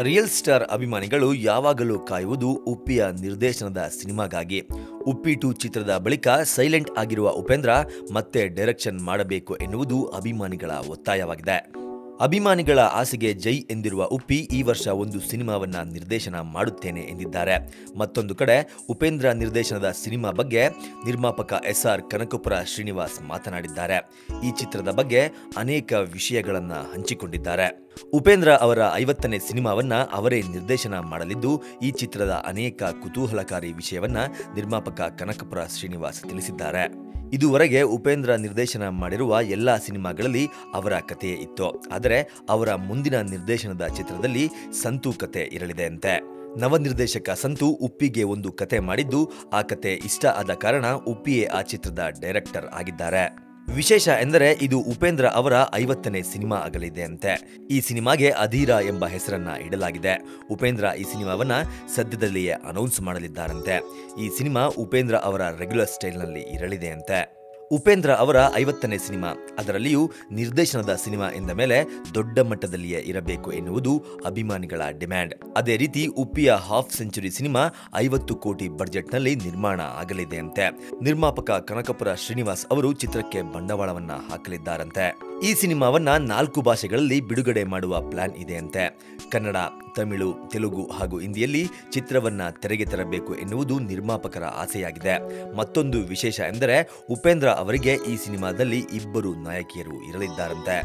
Real star ಅಭಿಮಾನಿಗಳು ಯಾವಾಗಲೂ ಕಾಯುವುದು ಉಪ್ಪಿಯ ನಿರ್ದೇಶನದ ಸಿನಿಮಾಗಾಗಿ. ಉಪ್ಪಿ ಟು ಚಿತ್ರದ ಬಳಿಕ ಸೈಲೆಂಟ್ ಆಗಿರುವ ಉಪೇಂದ್ರ ಮತ್ತೆ ಡೈರೆಕ್ಷನ್ ಮಾಡಬೇಕು ಎನ್ನುವುದು ಅಭಿಮಾನಿಗಳ ಒತ್ತಾಯವಾಗಿದೆ. ಅಭಿಮಾನಿಗಳ ಆಸೆಗೆ ಜೈ ಎಂದಿರುವ ಉಪ್ಪಿ ಈ ವರ್ಷ ಒಂದು ಸಿನಿಮಾವನ್ನ ನಿರ್ದೇಶನ ಮಾಡುತ್ತೇನೆ ಎಂದಿದ್ದಾರೆ. ಮತ್ತೊಂದು ಕಡೆ, ಉಪೇಂದ್ರ ನಿರ್ದೇಶನದ ಸಿನಿಮಾ ಬಗ್ಗೆ ನಿರ್ಮಾಪಕ ಎಸ್ ಆರ್ ಕನಕಪುರ ಶ್ರೀನಿವಾಸ್ ಮಾತನಾಡಿದ್ದಾರೆ. ಈ ಚಿತ್ರದ ಬಗ್ಗೆ ಅನೇಕ ವಿಷಯಗಳನ್ನು ಹಂಚಿಕೊಂಡಿದ್ದಾರೆ. ಉಪೇಂದ್ರ ಅವರ ಐವತ್ತನೇ ಸಿನಿಮಾವನ್ನ ಅವರೇ ನಿರ್ದೇಶನ ಮಾಡಲಿದ್ದು, ಈ ಚಿತ್ರದ ಅನೇಕ ಕುತೂಹಲಕಾರಿ ವಿಷಯವನ್ನ ನಿರ್ಮಾಪಕ ಕನಕಪುರ ಶ್ರೀನಿವಾಸ್ ತಿಳಿಸಿದ್ದಾರೆ. ಇದುವರೆಗೆ ಉಪೇಂದ್ರ ನಿರ್ದೇಶನ ಮಾಡಿರುವ ಎಲ್ಲ ಸಿನಿಮಾಗಳಲ್ಲಿ ಅವರ ಕಥೆಯೇ ಇತ್ತು. ಆದರೆ ಅವರ ಮುಂದಿನ ನಿರ್ದೇಶನದ ಚಿತ್ರದಲ್ಲಿ ಸಂತು ಕತೆ ಇರಲಿದೆ ಅಂತೆ ನವ ನಿರ್ದೇಶಕ ಸಂತು ಉಪ್ಪಿಗೆ ಒಂದು ಕತೆ ಮಾಡಿದ್ದು, ಆ ಕತೆ ಇಷ್ಟ ಆದ ಕಾರಣ ಉಪ್ಪಿಯೇ ಆ ಚಿತ್ರದ ಡೈರೆಕ್ಟರ್ ಆಗಿದ್ದಾರೆ. ವಿಶೇಷ ಎಂದರೆ ಇದು ಉಪೇಂದ್ರ ಅವರ ಐವತ್ತನೇ ಸಿನಿಮಾ ಆಗಲಿದೆ ಅಂತೆ ಈ ಸಿನಿಮಾಗೆ ಅಧೀರ ಎಂಬ ಹೆಸರನ್ನ ಇಡಲಾಗಿದೆ. ಉಪೇಂದ್ರ ಈ ಸಿನಿಮಾವನ್ನ ಸದ್ಯದಲ್ಲಿಯೇ ಅನೌನ್ಸ್ ಮಾಡಲಿದ್ದಾರಂತೆ. ಈ ಸಿನಿಮಾ ಉಪೇಂದ್ರ ಅವರ ರೆಗ್ಯುಲರ್ ಸ್ಟೈಲ್ನಲ್ಲಿ ಇರಲಿದೆ ಅಂತೆ ಉಪೇಂದ್ರ ಅವರ ಐವತ್ತನೇ ಸಿನಿಮಾ. ಅದರಲ್ಲಿಯೂ ನಿರ್ದೇಶನದ ಸಿನಿಮಾ ಎಂದ ಮೇಲೆ ದೊಡ್ಡ ಮಟ್ಟದಲ್ಲಿಯೇ ಇರಬೇಕು ಎನ್ನುವುದು ಅಭಿಮಾನಿಗಳ ಡಿಮ್ಯಾಂಡ್. ಅದೇ ರೀತಿ ಉಪ್ಪಿಯ ಹಾಫ್ ಸೆಂಚುರಿ ಸಿನಿಮಾ ಐವತ್ತು ಕೋಟಿ ಬಜೆಟ್ನಲ್ಲಿ ನಿರ್ಮಾಣ ಆಗಲಿದೆ ಅಂತೆ. ನಿರ್ಮಾಪಕ ಕನಕಪುರ ಶ್ರೀನಿವಾಸ್ ಅವರು ಚಿತ್ರಕ್ಕೆ ಬಂಡವಾಳವನ್ನ ಹಾಕಲಿದ್ದಾರಂತೆ. ಈ ಸಿನಿಮಾವನ್ನ ನಾಲ್ಕು ಭಾಷೆಗಳಲ್ಲಿ ಬಿಡುಗಡೆ ಮಾಡುವ ಪ್ಲಾನ್ ಇದೆ ಅಂತೆ. ಕನ್ನಡ, ತಮಿಳು, ತೆಲುಗು ಹಾಗೂ ಹಿಂದಿಯಲ್ಲಿ ಚಿತ್ರವನ್ನ ತೆರೆಗೆ ತರಬೇಕು ಎನ್ನುವುದು ನಿರ್ಮಾಪಕರ ಆಸೆಯಾಗಿದೆ. ಮತ್ತೊಂದು ವಿಶೇಷ ಎಂದರೆ ಉಪೇಂದ್ರ ಅವರಿಗೆ ಈ ಸಿನಿಮಾದಲ್ಲಿ ಇಬ್ಬರು ನಾಯಕಿಯರು ಇರಲಿದ್ದಾರಂತೆ.